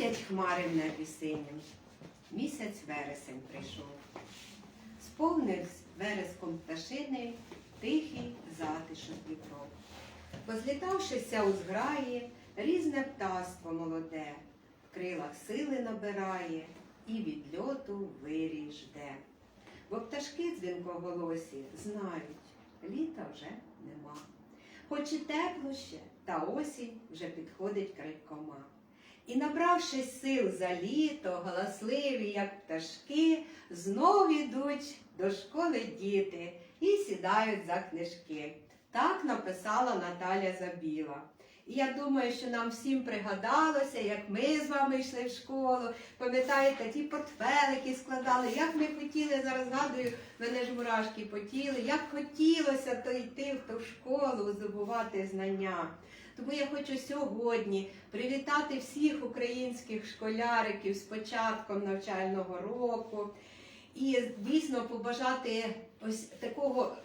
Ходять хмари в небі синім, місяць вересень прийшов. Сповнив вереском пташини тихий затишок Дніпро. Позлітавшися у зграї, різне птаство молоде, в крилах сили набирає і від льоту вирій жде. Бо пташки дзвінкоголосі знають, літа вже нема. Хоч і тепло ще, та осінь вже підходить крадькома. І, набравшись сил за літо, галасливі, як пташки, знов ідуть до школи діти і сідають за книжки. Так написала Наталя Забіла. І я думаю, що нам всім пригадалося, як ми з вами йшли в школу. Пам'ятаєте, ті портфелики складали, як ми хотіли, зараз згадую, мене ж мурашки потіли, як хотілося то йти в ту школу, здобувати знання. Тому я хочу сьогодні привітати всіх українських школяриків з початком навчального року і дійсно побажати ось такого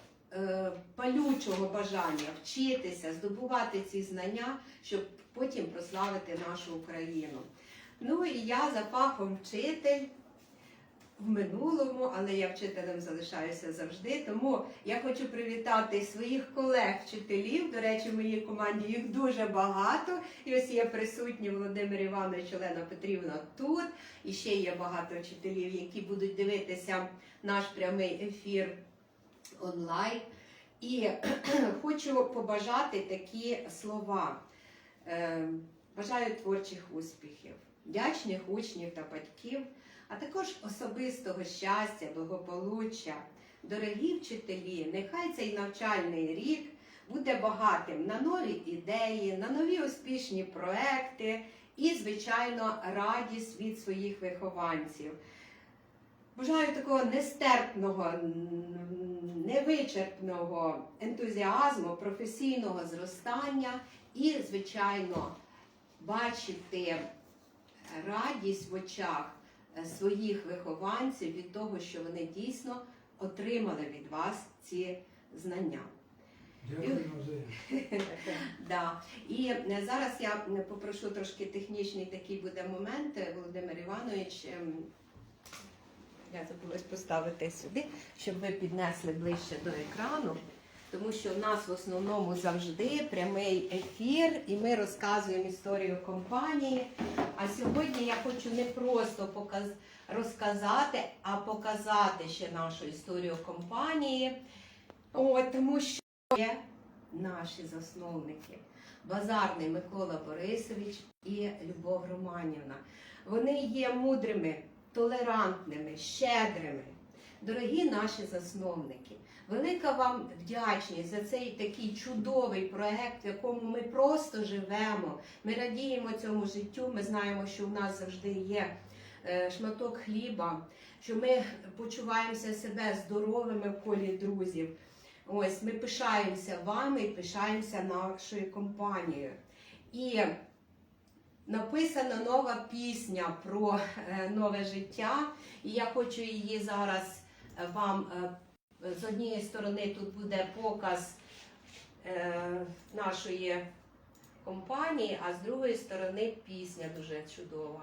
палючого бажання вчитися, здобувати ці знання, щоб потім прославити нашу Україну. Ну і я за фахом вчитель в минулому, але я вчителем залишаюся завжди. Тому я хочу привітати своїх колег-вчителів. До речі, в моїй команді їх дуже багато. І ось є присутні Володимир Іванович, Олена Петрівна тут. І ще є багато вчителів, які будуть дивитися наш прямий ефір онлайн. І хочу побажати такі слова. Е, Бажаю творчих успіхів, вдячних учнів та батьків, а також особистого щастя, благополуччя. Дорогі вчителі, нехай цей навчальний рік буде багатим на нові ідеї, на нові успішні проекти і, звичайно, радість від своїх вихованців. Бажаю такого нестерпного, невичерпного ентузіазму, професійного зростання і, звичайно, бачити радість в очах е, своїх вихованців від того, що вони дійсно отримали від вас ці знання. Да. І е, зараз я попрошу трошки технічний такий буде момент, Володимир Іванович. Я забулась поставити сюди, щоб ви піднесли ближче до екрану, тому що у нас в основному завжди прямий ефір, і ми розказуємо історію компанії. А сьогодні я хочу не просто показ... розказати, а показати ще нашу історію компанії. О, тому що є наші засновники. Базарний Микола Борисович і Любов Романівна. Вони є мудрими, толерантними, щедрими. Дорогі наші засновники, велика вам вдячність за цей такий чудовий проект, в якому ми просто живемо. Ми радіємо цьому життю. Ми знаємо, що в нас завжди є е, шматок хліба, що ми почуваємося себе здоровими в колі друзів. Ось ми пишаємося вами і пишаємося нашою компанією. І написана нова пісня про е, нове життя. І я хочу її зараз е, вам е, з однієї сторони тут буде показ нашої компанії, а з другої сторони пісня дуже чудова.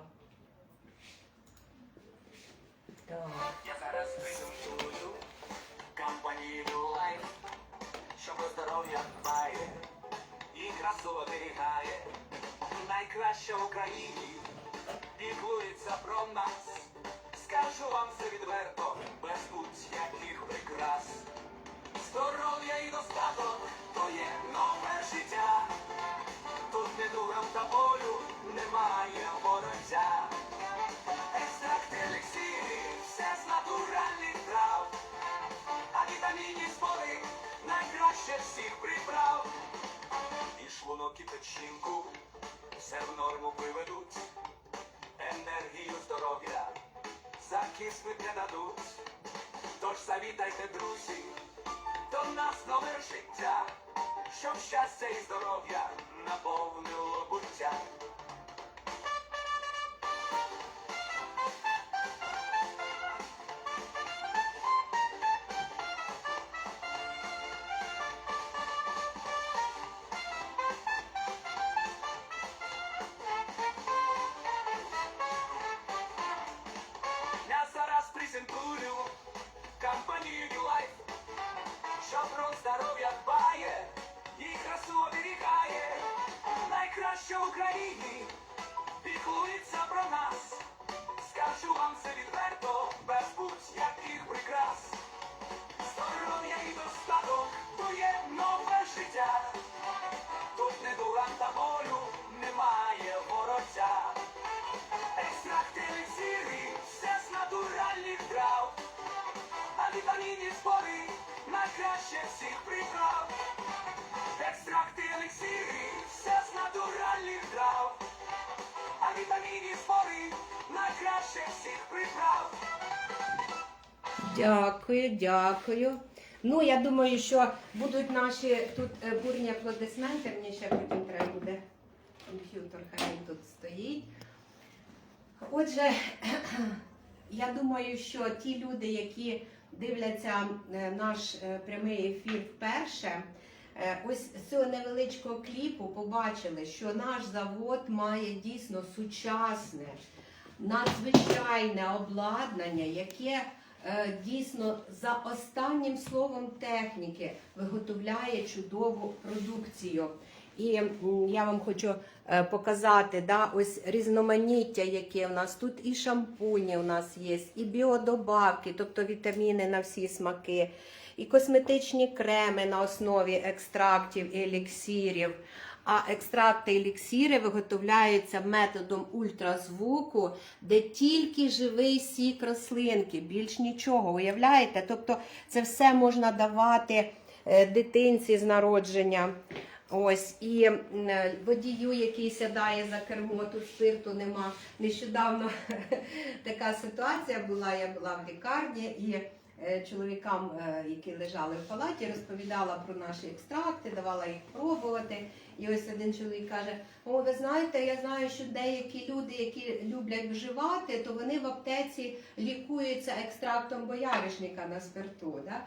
Я зараз презентую компанію Life, що здоров'я дбає і красу оберігає. Найкраща в Україні піклується про нас. Скажу вам це відверто, без будь-яких прикрас. Здоров'я і достаток то є нове життя. Тут не дуром та болю немає вороття. Екстракт елексири, все з натуральних трав, а вітамінні збори найкраще всіх приправ. І шлунок і печінку в норму приведуть, енергію здоров'я захисники дадуть. Тож завітайте, друзі, до нас нове життя, щоб щастя і здоров'я наповнило буття. України піклується про нас, скажу вам це від. Дякую, дякую. Ну, я думаю, що будуть наші тут е, бурні аплодисменти. Мені ще потім треба буде комп'ютер, хай він тут стоїть. Отже, я думаю, що ті люди, які дивляться е, наш е, прямий ефір вперше, ось з цього невеличкого кліпу побачили, що наш завод має дійсно сучасне, надзвичайне обладнання, яке дійсно за останнім словом техніки виготовляє чудову продукцію. І я вам хочу е, показати да, ось різноманіття, яке в нас тут і шампуні у нас є, і біодобавки, тобто вітаміни на всі смаки, і косметичні креми на основі екстрактів і еліксирів. А екстракти і еліксири виготовляються методом ультразвуку, де тільки живий сік рослинки, більш нічого. Уявляєте? Тобто це все можна давати е, дитинці з народження. Ось і е, водію, який сідає за кермо, тут спирту нема. Нещодавно така ситуація була. Я була в лікарні і чоловікам, е, які лежали в палаті, розповідала про наші екстракти, давала їх пробувати. І ось один чоловік каже: О, ви знаєте, я знаю, що деякі люди, які люблять вживати, то вони в аптеці лікуються екстрактом бояришника на спирту. Да?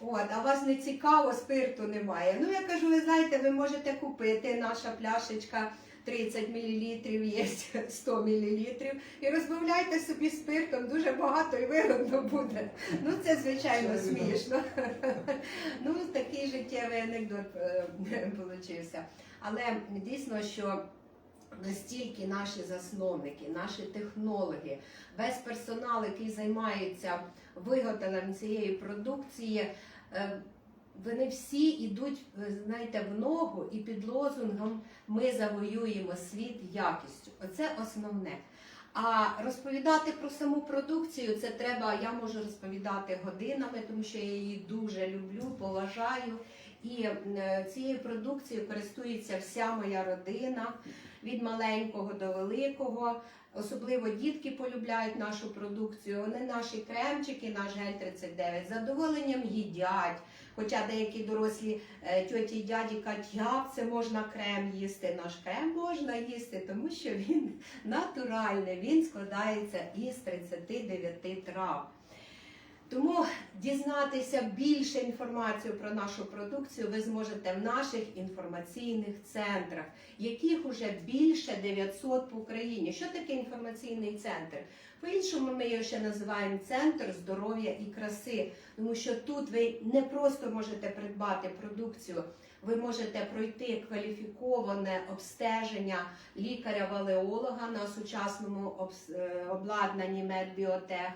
От, а вас не цікаво, спирту немає. Ну я кажу, ви знаєте, ви можете купити наша пляшечка 30 мл, є 100 мл, і розбавляйте собі спиртом, дуже багато і вигодно буде. Ну це звичайно смішно. Ну, такий життєвий анекдот вийшов. Але дійсно, що настільки наші засновники, наші технологи, весь персонал, який займається виготовленням цієї продукції, е, вони всі йдуть, е, знаєте, в ногу і під лозунгом ми завоюємо світ якістю. Оце основне. А розповідати про саму продукцію це треба. Я можу розповідати годинами, тому що я її дуже люблю, поважаю. І е, цією продукцією користується вся моя родина від маленького до великого. Особливо дітки полюбляють нашу продукцію. Вони наші кремчики, наш гель 39 з задоволенням їдять. Хоча деякі дорослі е, тьоті і дяді кажуть, як це можна крем їсти. Наш крем можна їсти, тому що він натуральний, він складається із 39 трав. Тому дізнатися більше інформацію про нашу продукцію ви зможете в наших інформаційних центрах, яких уже більше 900 по Україні. Що таке інформаційний центр? По-іншому ми його ще називаємо центр здоров'я і краси, тому що тут ви не просто можете придбати продукцію, ви можете пройти кваліфіковане обстеження лікаря-валеолога на сучасному е, обладнанні медбіотех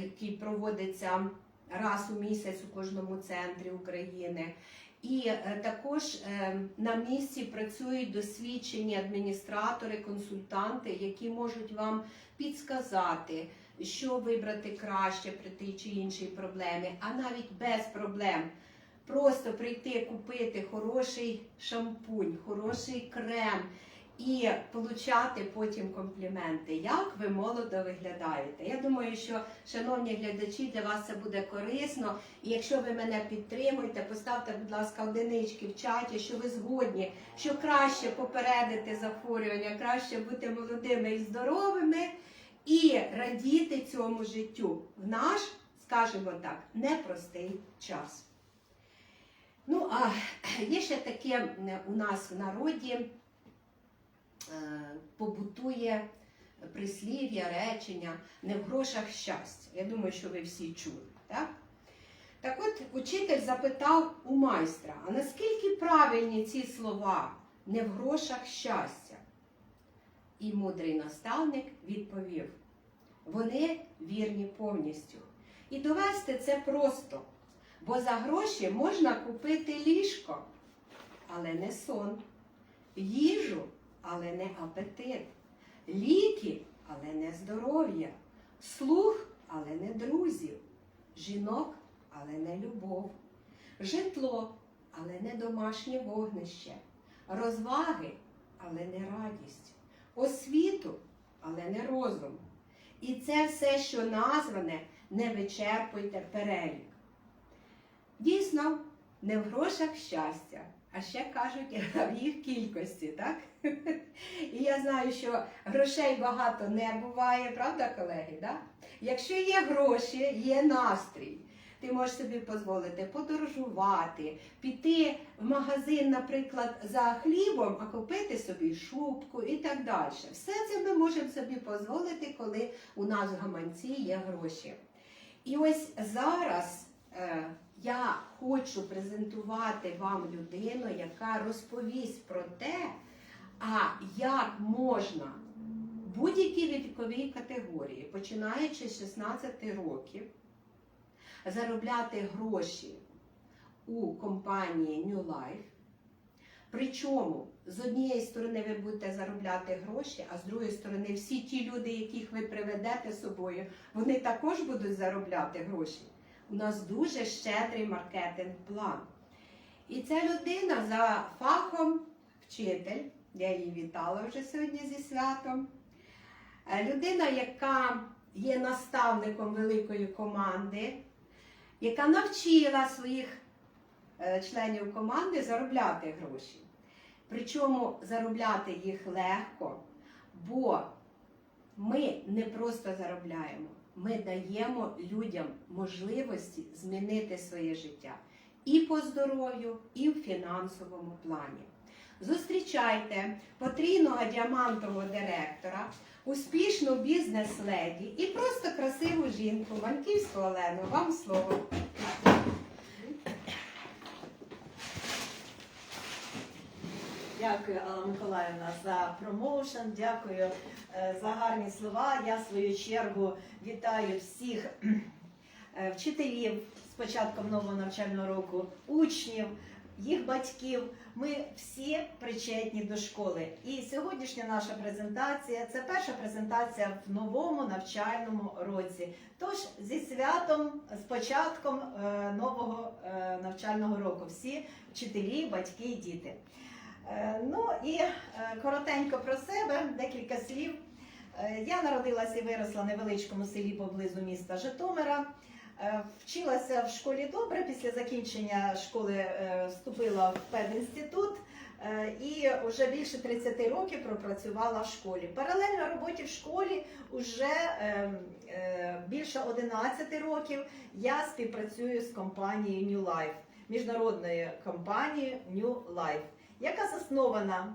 який проводиться раз у місяць у кожному центрі України. І е, також е, на місці працюють досвідчені адміністратори, консультанти, які можуть вам підсказати, що вибрати краще при тій чи іншій проблемі, а навіть без проблем. Просто прийти купити хороший шампунь, хороший крем і получати потім компліменти, як ви молодо виглядаєте. Я думаю, що, шановні глядачі, для вас це буде корисно. І якщо ви мене підтримуєте, поставте, будь ласка, одинички в чаті, що ви згодні, що краще попередити захворювання, краще бути молодими і здоровими і радіти цьому життю в наш, скажімо так, непростий час. Ну, а є ще таке у нас в народі е, побутує прислів'я, речення не в грошах щастя. Я думаю, що ви всі чули. Так? Так от учитель запитав у майстра, а наскільки правильні ці слова не в грошах щастя? І мудрий наставник відповів: вони вірні повністю. І довести це просто, бо за гроші можна купити ліжко, але не сон, їжу, але не апетит, ліки, але не здоров'я, слух, але не друзів, жінок, але не любов, житло, але не домашнє вогнище, розваги, але не радість, освіту, але не розум. І це все, що назване, не вичерпуйте перелік. Дійсно, не в грошах щастя, а ще кажуть в їх кількості, так? І я знаю, що грошей багато не буває, правда, колеги? Да? Якщо є гроші, є настрій. Ти можеш собі дозволити подорожувати, піти в магазин, наприклад, за хлібом, а купити собі шубку і так далі. Все це ми можемо собі дозволити, коли у нас в гаманці є гроші. І ось зараз я хочу презентувати вам людину, яка розповість про те, а як можна будь-які вікові категорії, починаючи з 16 років, заробляти гроші у компанії New Life. Причому з однієї сторони ви будете заробляти гроші, а з другої сторони всі ті люди, яких ви приведете з собою, вони також будуть заробляти гроші. У нас дуже щедрий маркетинг-план. І ця людина за фахом вчитель, я її вітала вже сьогодні зі святом. Е, Людина, яка є наставником великої команди, яка навчила своїх е, членів команди заробляти гроші. Причому заробляти їх легко, бо ми не просто заробляємо, ми даємо людям можливості змінити своє життя і по здоров'ю, і в фінансовому плані. Зустрічайте потрійного діамантового директора, успішну бізнес-леді і просто красиву жінку, Ванківську Олену. Вам слово. Дякую, Алла Миколаївна, за промоушен. Дякую е, за гарні слова. Я в свою чергу вітаю всіх е, вчителів з початком нового навчального року, учнів, їх батьків. Ми всі причетні до школи. І сьогоднішня наша презентація це перша презентація в новому навчальному році. Тож зі святом, з початком е, нового навчального року, всі вчителі, батьки і діти. Е, Ну і е, коротенько про себе, декілька слів. Е, Я народилася і виросла в невеличкому селі поблизу міста Житомира. Вчилася в школі добре. Після закінчення школи вступила в пединститут і вже більше 30 років пропрацювала в школі. Паралельно роботі в школі вже е, е, більше 11 років я співпрацюю з компанією New Life, міжнародною компанією New Life яка заснована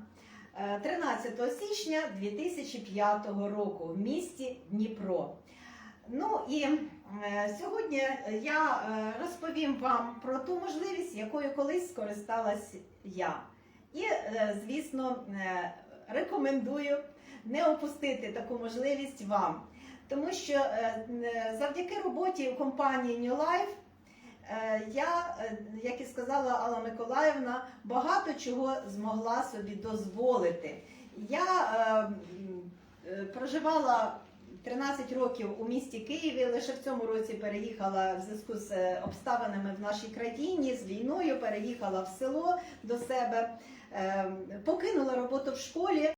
е, 13 січня 2005 року в місті Дніпро. Ну і е, сьогодні я е, розповім вам про ту можливість, якою колись скористалась я. І, е, звісно, е, рекомендую не опустити таку можливість вам. Тому що е, е, завдяки роботі у компанії New Life Е, Я, е, як і сказала Алла Миколаївна, багато чого змогла собі дозволити. Я е, е, проживала 13 років у місті Києві, лише в цьому році переїхала в зв'язку з е, обставинами в нашій країні, з війною, переїхала в село до себе, е, покинула роботу в школі.